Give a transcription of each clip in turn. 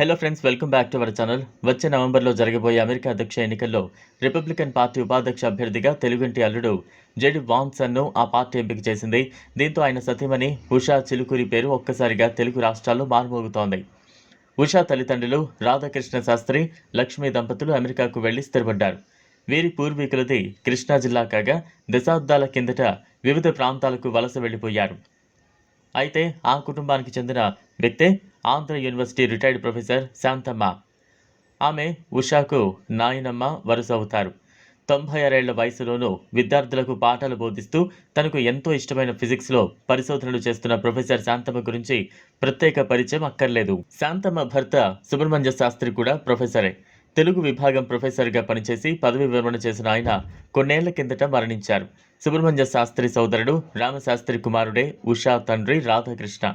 Hello friends welcome back to our channel వచ్చే నవంబర్లో జరగబోయే అమెరికా అధ్యక్ష ఎన్నికల్లో రిపబ్లికన్ పార్టీ ఉపాధ్యక్ష అభ్యర్థిగా తెలుగుంటి అల్లుడు జెడి వాన్సన్ను ఆ పార్టీ ఎంపిక చేసింది. దీంతో ఆయన సతీమణి ఉషా చిలుకూరి పేరు ఒక్కసారిగా తెలుగు రాష్ట్రాల్లో మారుమోగుతోంది. ఉషా తల్లిదండ్రులు రాధాకృష్ణ శాస్త్రి లక్ష్మీ దంపతులు అమెరికాకు వెళ్ళి స్థిరపడ్డారు. వీరి పూర్వీకులది కృష్ణా జిల్లా కాగా దశాబ్దాల కిందట వివిధ ప్రాంతాలకు వలస వెళ్ళిపోయారు అయితే ఆ కుటుంబానికి చెందిన వ్యక్తే Andhra university retired professor Santhamma. ఆమె ఉషాకు నాయనమ్మ వరుస అవుతారు తొంభై ఆరేళ్ళ వయసులోనూ విద్యార్థులకు పాఠాలు బోధిస్తూ తనకు ఎంతో ఇష్టమైన ఫిజిక్స్లో పరిశోధనలు చేస్తున్న ప్రొఫెసర్ శాంతమ్మ గురించి ప్రత్యేక పరిచయం అక్కర్లేదు. శాంతమ్మ భర్త సుబ్రహ్మణ్య శాస్త్రి కూడా ప్రొఫెసరే. తెలుగు విభాగం ప్రొఫెసర్గా పనిచేసి పదవి విరమణ చేసిన ఆయన కొన్నేళ్ళ కిందట మరణించారు. సుబ్రహ్మణ్య శాస్త్రి సోదరుడు రామశాస్త్రి కుమారుడే ఉషా తండ్రి రాధాకృష్ణ.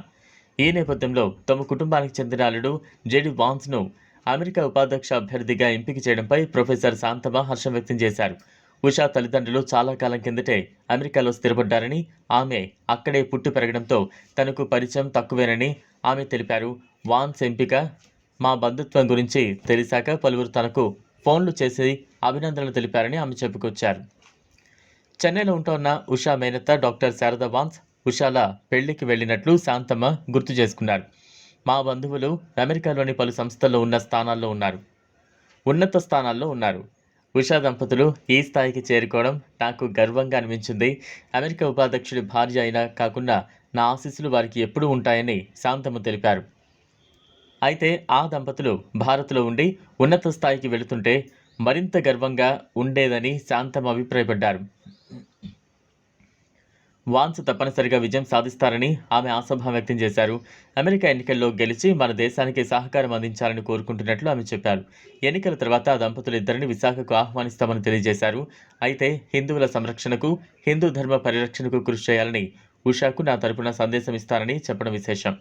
ఈ నేపథ్యంలో తమ కుటుంబానికి చెందిన అల్లుడు జెడి వాన్స్ను అమెరికా ఉపాధ్యక్ష అభ్యర్థిగా ఎంపిక చేయడంపై ప్రొఫెసర్ శాంతమ హర్షం వ్యక్తం చేశారు. ఉషా తల్లిదండ్రులు చాలా కాలం కిందటే అమెరికాలో స్థిరపడ్డారని ఆమె అక్కడే పుట్టి పెరగడంతో తనకు పరిచయం తక్కువేనని ఆమె తెలిపారు. వాన్స్ ఎంపిక మా బంధుత్వం గురించి తెలిసాక పలువురు తనకు ఫోన్లు చేసి అభినందనలు తెలిపారని ఆమె చెప్పుకొచ్చారు. చెన్నైలో ఉంటున్న ఉషా మేనత్త డాక్టర్ శారద వాన్స్ ఉషాల పెళ్ళికి వెళ్ళినట్లు శాంతమ్మ గుర్తు చేసుకున్నారు. మా బంధువులు అమెరికాలోని పలు సంస్థల్లో ఉన్న స్థానాల్లో ఉన్నారు. ఉన్నత స్థానాల్లో ఉన్నారు. ఉషా దంపతులు ఈ స్థాయికి చేరుకోవడం నాకు గర్వంగా అనిపించింది. అమెరికా ఉపాధ్యక్షుడి భార్య అయినా కాకుండా నా ఆశీస్సులు వారికి ఎప్పుడూ ఉంటాయని శాంతమ్మ తెలిపారు. అయితే ఆ దంపతులు భారత్లో ఉండి ఉన్నత స్థాయికి వెళుతుంటే మరింత గర్వంగా ఉండేదని శాంతమ్మ అభిప్రాయపడ్డారు. వాన్స్ తప్పనిసరిగా విజయం సాధిస్తారని ఆమె ఆశాభావం వ్యక్తం చేశారు. అమెరికా ఎన్నికల్లో గెలిచి మన దేశానికి సహకారం అందించాలని కోరుకుంటున్నట్లు ఆమె చెప్పారు. ఎన్నికల తర్వాత దంపతులు ఇద్దరిని విశాఖకు ఆహ్వానిస్తామని తెలియజేశారు. అయితే హిందువుల సంరక్షణకు హిందూ ధర్మ పరిరక్షణకు కృషి చేయాలని ఉషాకు నా తరపున సందేశం ఇస్తారని చెప్పడం విశేషం.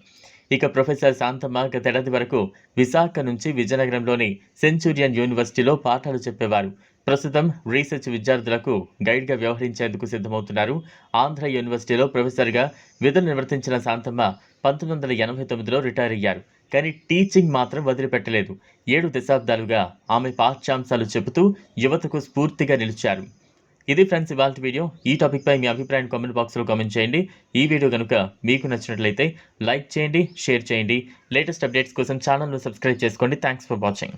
ఇక ప్రొఫెసర్ శాంతమ్మ గతేడాది వరకు విశాఖ నుంచి విజయనగరంలోని సెంచూరియన్ యూనివర్సిటీలో పాఠాలు చెప్పేవారు. ప్రస్తుతం రీసెర్చ్ విద్యార్థులకు గైడ్గా వ్యవహరించేందుకు సిద్ధమవుతున్నారు. ఆంధ్ర యూనివర్సిటీలో ప్రొఫెసర్గా విధులు నిర్వర్తించిన శాంతమ్మ పంతొమ్మిది వందల ఎనభై తొమ్మిదిలో రిటైర్ అయ్యారు. కానీ టీచింగ్ మాత్రం వదిలిపెట్టలేదు. ఏడు దశాబ్దాలుగా ఆమె పాఠ్యాంశాలు చెబుతూ యువతకు స్ఫూర్తిగా నిలిచారు. ఇది ఫ్రెండ్స్ ఇవాళ వీడియో. ఈ టాపిక్పై మీ అభిప్రాయం కామెంట్ బాక్స్లో కామెంట్ చేయండి. ఈ వీడియో కనుక మీకు నచ్చినట్లయితే లైక్ చేయండి షేర్ చేయండి. లేటెస్ట్ అప్డేట్స్ కోసం ఛానల్ను సబ్స్క్రైబ్ చేసుకోండి. Thanks for watching.